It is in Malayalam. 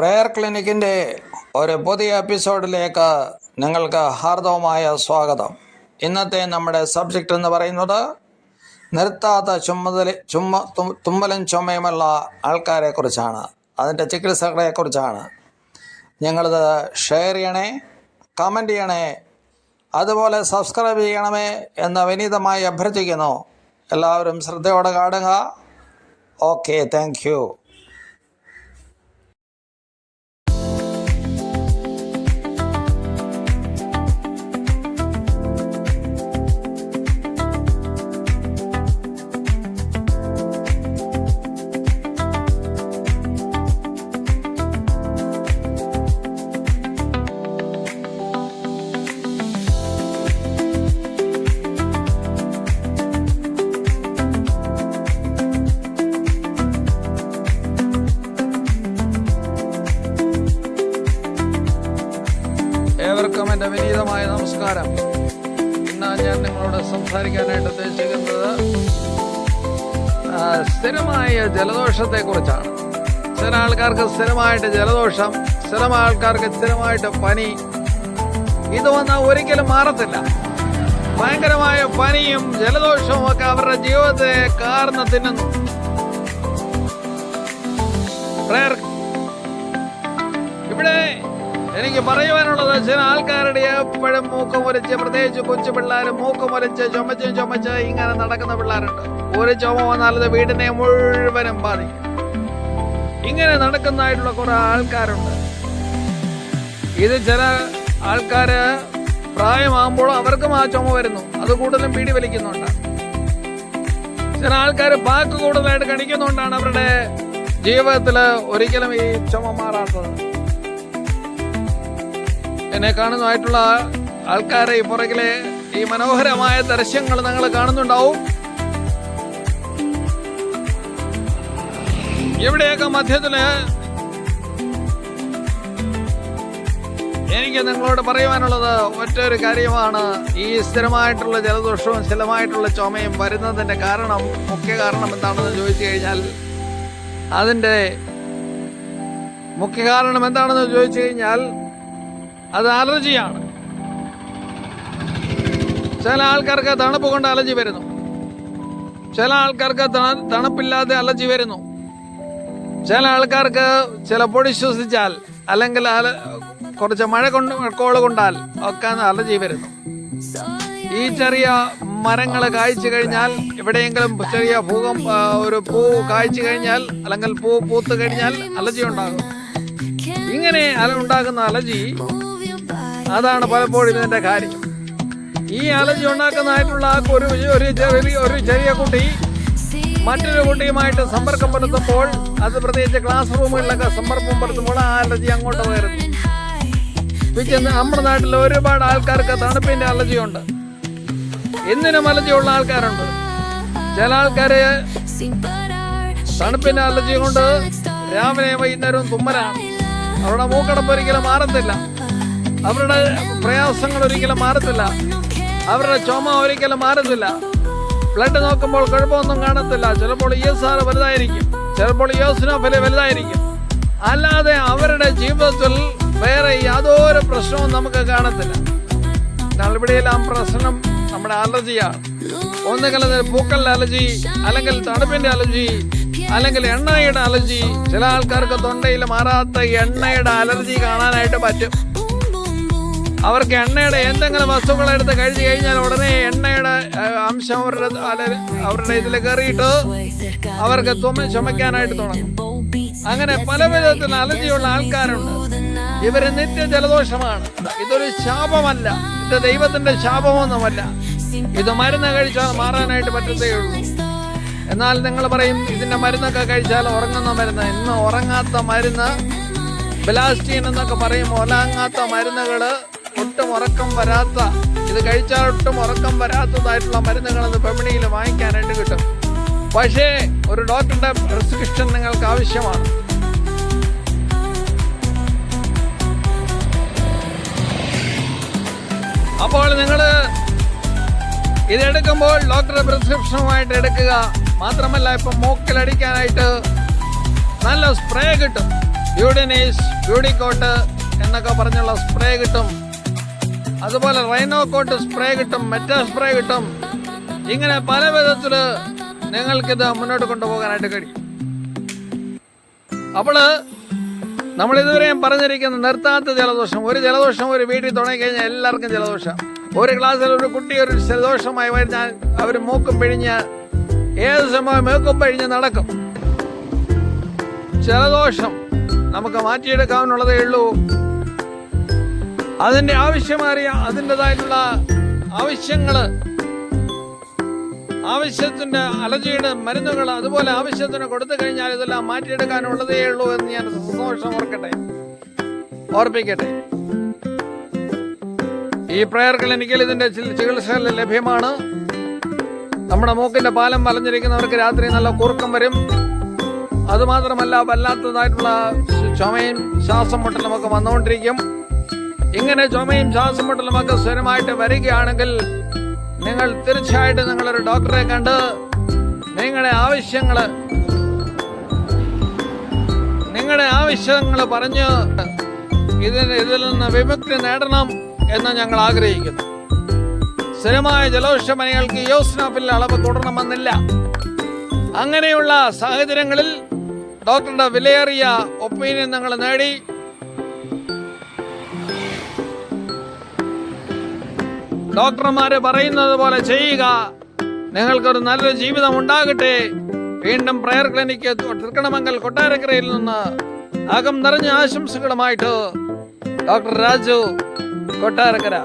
പ്രെയർ ക്ലിനിക്കിന്റെ ഒരു പുതിയ എപ്പിസോഡിലേക്ക് നിങ്ങൾക്ക് ഹാർദവമായ സ്വാഗതം. ഇന്നത്തെ നമ്മുടെ സബ്ജക്റ്റ് എന്ന് പറയുന്നത് നിർത്താത്ത ചുമതല ചുമ തുമ്മലും ചുമയുമുള്ള ആൾക്കാരെക്കുറിച്ചാണ് അതിന്റെ ചികിത്സകളെക്കുറിച്ചാണ് ഞങ്ങളിത് ഷെയർ ചെയ്യണേ കമന്റ് ചെയ്യണേ അതുപോലെ സബ്സ്ക്രൈബ് ചെയ്യണമേ എന്ന് വിനീതമായി അഭ്യർത്ഥിക്കുന്നു. എല്ലാവരും ശ്രദ്ധയോടെ കാണുക. ഓക്കെ താങ്ക് യു ഏവർക്കും എന്റെ വിനീതമായ നമസ്കാരം. ഇന്ന് ഞാൻ നിങ്ങളോട് സംസാരിക്കാനായിട്ട് ഉദ്ദേശിക്കുന്നത് സ്ഥിരമായ ജലദോഷത്തെക്കുറിച്ചാണ്. ചില ആൾക്കാർക്ക് സ്ഥിരമായിട്ട് ജലദോഷം ചില ആൾക്കാർക്ക് സ്ഥിരമായിട്ട് പനി. ഇത് വന്നാൽ ഒരിക്കലും മാറത്തില്ല. ഭയങ്കരമായ പനിയും ജലദോഷവും ഒക്കെ അവരുടെ ജീവിതത്തെ കാർന്ന് തിന്നുന്നു. എനിക്ക് പറയുവാനുള്ളത് ചില ആൾക്കാരുടെ എപ്പോഴും മൂക്കം മുരച്ച് പ്രത്യേകിച്ച് കൊച്ചു പിള്ളേർ മൂക്കം മുരച്ച് ചുമച്ച് ചുമച്ച് ഇങ്ങനെ നടക്കുന്ന പിള്ളേരുണ്ട്. ഒരു ചുമ വന്നാലത് വീടിനെ മുഴുവനും ബാധിക്കും. ഇങ്ങനെ നടക്കുന്നതായിട്ടുള്ള കുറെ ആൾക്കാരുണ്ട്. ഇത് ചില ആൾക്കാര് പ്രായമാകുമ്പോൾ അവർക്കും ആ ചുമ വരുന്നു. അത് കൂടുതലും പീടി വലിക്കുന്നുണ്ട്. ചില ആൾക്കാർ പാക്ക് കൂടുതലായിട്ട് കടിക്കുന്നുകൊണ്ടാണ് അവരുടെ ജീവിതത്തിൽ ഒരിക്കലും ഈ ചുമ മാറാത്തത്. എന്നെ കാണുന്നതായിട്ടുള്ള ആൾക്കാരെ ഈ പുറകിലെ ഈ മനോഹരമായ ദൃശ്യങ്ങൾ നിങ്ങൾ കാണുന്നുണ്ടാവും. ഇവിടെയൊക്കെ മധ്യത്തിൽ എനിക്ക് നിങ്ങളോട് പറയുവാനുള്ളത് ഒറ്റൊരു കാര്യമാണ്. ഈ സ്ഥിരമായിട്ടുള്ള ജലദോഷവും സ്ഥിരമായിട്ടുള്ള ചുമയും വരുന്നതിന്റെ കാരണം മുഖ്യ കാരണം എന്താണെന്ന് ചോദിച്ചു കഴിഞ്ഞാൽ അതിന്റെ മുഖ്യ കാരണം എന്താണെന്ന് ചോദിച്ചു കഴിഞ്ഞാൽ അത് അലർജിയാണ്. ചില ആൾക്കാർക്ക് തണുപ്പ് കൊണ്ട് അലർജി വരുന്നു. ചില ആൾക്കാർക്ക് തണ- തണുപ്പില്ലാതെ അലർജി വരുന്നു. ചില ആൾക്കാർക്ക് ചില പൊടി ശ്വസിച്ചാൽ അല്ലെങ്കിൽ അല- കുറച്ച് മഴ കൊണ്ട് കോൾ കൊണ്ടാൽ ഒക്കെ അലർജി വരുന്നു. ഈ ചെറിയ മരങ്ങൾ കായ്ച്ചു കഴിഞ്ഞാൽ എവിടെയെങ്കിലും ചെറിയ ഭൂകം ഒരു പൂ കായ്ച്ചു കഴിഞ്ഞാൽ അല്ലെങ്കിൽ പൂ പൂത്ത് കഴിഞ്ഞാൽ അലർജി ഉണ്ടാകും. ഇങ്ങനെ ഉണ്ടാകുന്ന അലർജി അതാണ് പലപ്പോഴും ഇതിന്റെ കാര്യം. ഈ അലർജി ഉണ്ടാക്കുന്നതായിട്ടുള്ള ആ ഒരു ഒരു ചെറിയ ഒരു ചെറിയ കുട്ടി മറ്റൊരു കുട്ടിയുമായിട്ട് സമ്പർക്കം പുലർത്തുമ്പോൾ അത് പ്രത്യേകിച്ച് ക്ലാസ് റൂമുകളിലൊക്കെ സമ്പർക്കം പുലർത്തുമ്പോൾ ആ അലർജി അങ്ങോട്ട് വരുന്നു പിന്നെ നമ്മുടെ നാട്ടിൽ ഒരുപാട് ആൾക്കാർക്ക് തണുപ്പിന്റെ അലർജി ഉണ്ട് എന്തിനും അലർജി ഉള്ള ആൾക്കാരുണ്ട്. ചില ആൾക്കാരെ തണുപ്പിന്റെ അലർജി കൊണ്ട് രാവിലെ വൈകുന്നേരവും തുമ്മലാണ്. അവരുടെ മൂക്കടപ്പ് ഒരിക്കലും മാറത്തില്ല. അവരുടെ പ്രയാസങ്ങൾ ഒരിക്കലും മാറത്തില്ല. അവരുടെ ചുമ ഒരിക്കലും മാറത്തില്ല. ബ്ലഡ് നോക്കുമ്പോൾ കുഴപ്പമൊന്നും കാണത്തില്ല. ചിലപ്പോൾ ഇ എസ് ആർ വലുതായിരിക്കും. ചിലപ്പോൾ ഇയോസിനോഫിൽ വലുതായിരിക്കും. അല്ലാതെ അവരുടെ ജീവിതത്തിൽ വേറെ യാതൊരു പ്രശ്നവും നമുക്ക് കാണത്തില്ല. ഇവിടെയെല്ലാം പ്രശ്നം നമ്മുടെ അലർജിയാണ്. ഒന്നുകിൽ പൂക്കളുടെ അലർജി അല്ലെങ്കിൽ തണുപ്പിന്റെ അലർജി അല്ലെങ്കിൽ എണ്ണയുടെ അലർജി. ചില ആൾക്കാർക്ക് തൊണ്ടയിൽ മാറാത്ത എണ്ണയുടെ അലർജി കാണാനായിട്ട് പറ്റും. അവർക്ക് എണ്ണയുടെ എന്തെങ്കിലും വസ്തുക്കൾ എടുത്ത് കഴിച്ചു കഴിഞ്ഞാൽ ഉടനെ എണ്ണയുടെ അംശം അവരുടെ അവരുടെ ഇതിൽ കയറിയിട്ട് അവർക്ക് തുമ്മ ചുമയ്ക്കാനായിട്ട് തുടങ്ങും. അങ്ങനെ പല വിധത്തിൽ അലർജിയുള്ള ആൾക്കാരുണ്ട്. ഇവർ നിത്യ ജലദോഷമാണ്. ഇതൊരു ശാപമല്ല. ഇത് ദൈവത്തിന്റെ ശാപമൊന്നുമല്ല. ഇത് മരുന്ന് കഴിച്ചാൽ മാറാനായിട്ട് പറ്റത്തേ ഉള്ളൂ എന്നാൽ നിങ്ങൾ പറയും ഇതിന്റെ മരുന്നൊക്കെ കഴിച്ചാൽ ഉറങ്ങുന്ന മരുന്ന്. ഇന്ന് ഉറങ്ങാത്ത മരുന്ന് ബലാസ്റ്റീൻ എന്നൊക്കെ പറയും ഉറങ്ങാത്ത മരുന്നുകൾ ഒട്ടും ഉറക്കം വരാത്ത ഇത് കഴിച്ചാൽ ഒട്ടും ഉറക്കം വരാത്തതായിട്ടുള്ള മരുന്നുകൾ അത് പെമിണിയിൽ വാങ്ങിക്കാനായിട്ട് കിട്ടും. പക്ഷേ ഒരു ഡോക്ടറുടെ പ്രിസ്ക്രിപ്ഷൻ നിങ്ങൾക്ക് ആവശ്യമാണ്. അപ്പോൾ നിങ്ങൾ ഇതെടുക്കുമ്പോൾ ഡോക്ടറുടെ പ്രിസ്ക്രിപ്ഷനുമായിട്ട് എടുക്കുക. മാത്രമല്ല ഇപ്പം മൂക്കിലടിക്കാനായിട്ട് നല്ല സ്പ്രേ കിട്ടും. ബ്യൂഡിനീസ് ബ്യൂഡിക്കോട്ട് എന്നൊക്കെ പറഞ്ഞുള്ള സ്പ്രേ കിട്ടും. അതുപോലെ റൈനോ കോട്ട് സ്പ്രേ കിട്ടും മെറ്റാ സ്പ്രേ കിട്ടും. ഇങ്ങനെ പല വിധത്തിൽ നിങ്ങൾക്കിത് മുന്നോട്ട് കൊണ്ടുപോകാനായിട്ട് കഴിയും. അപ്പോൾ നമ്മൾ ഇതുവരെയും പറഞ്ഞിരിക്കുന്ന നിർത്താത്ത ജലദോഷം ഒരു ജലദോഷം ഒരു വീട്ടിൽ തുടങ്ങിക്കഴിഞ്ഞാൽ എല്ലാവർക്കും ജലദോഷം. ഒരു ക്ലാസ്സിൽ ഒരു കുട്ടി ഒരു ജലദോഷമായി കഴിഞ്ഞാൽ അവർ മൂക്കും പിഴിഞ്ഞ് ഏത് സമയം മൂക്കും പിഴിഞ്ഞ് നടക്കും. ജലദോഷം നമുക്ക് മാറ്റിയെടുക്കാവുന്നുള്ളതേ ഉള്ളൂ. അതിന്റെ ആവശ്യമേറിയ അതിന്റെതായിട്ടുള്ള ആവശ്യങ്ങൾ ആവശ്യത്തിന്റെ അലർജിയുടെ മരുന്നുകൾ അതുപോലെ ആവശ്യത്തിന് കൊടുത്തു കഴിഞ്ഞാൽ ഇതെല്ലാം മാറ്റിയെടുക്കാനുള്ളതേ ഉള്ളൂ എന്ന് ഞാൻ സന്തോഷം ഓർക്കട്ടെ ഓർപ്പിക്കട്ടെ. ഈ പ്രയർ ക്ലിനിക്കിൽ ഇതിന്റെ ചി- ചികിത്സകൾ ലഭ്യമാണ്. നമ്മുടെ മൂക്കിന്റെ പാലം വലഞ്ഞിരിക്കുന്നവർക്ക് രാത്രി നല്ല കൂർക്കം വരും. അതുമാത്രമല്ല വല്ലാത്തതായിട്ടുള്ള ചുമയും ശ്വാസം മുട്ടലും ഒക്കെ വന്നുകൊണ്ടിരിക്കും. ഇങ്ങനെ ചുമയും ശ്വാസം മുട്ടലും ഒക്കെ സ്ഥിരമായിട്ട് വരികയാണെങ്കിൽ നിങ്ങൾ തീർച്ചയായിട്ടും നിങ്ങളൊരു ഡോക്ടറെ കണ്ട് നിങ്ങളുടെ ആവശ്യങ്ങൾ നിങ്ങളുടെ ആവശ്യങ്ങൾ പറഞ്ഞ് ഇതിന് ഇതിൽ നിന്ന് വിമുക്തി നേടണം എന്ന് ഞങ്ങൾ ആഗ്രഹിക്കുന്നു. സ്ഥിരമായ ജലോഷമനികൾക്ക് യോസ്നാഫിൽ അളവ് തുടരണമെന്നില്ല. അങ്ങനെയുള്ള സാഹചര്യങ്ങളിൽ ഡോക്ടറുടെ വിലയേറിയ ഒപ്പീനിയൻ നിങ്ങൾ നേടി. ഡോക്ടർമാര് പറയുന്നത് പോലെ ചെയ്യുക. നിങ്ങൾക്കൊരു നല്ലൊരു ജീവിതം ഉണ്ടാകട്ടെ. വീണ്ടും പ്രയർ ക്ലിനിക്ക് തൃക്കണമംഗൽ കൊട്ടാരക്കരയിൽ നിന്ന് അകം നിറഞ്ഞ ആശംസകളുമായിട്ട് ഡോക്ടർ രാജു കൊട്ടാരക്കര.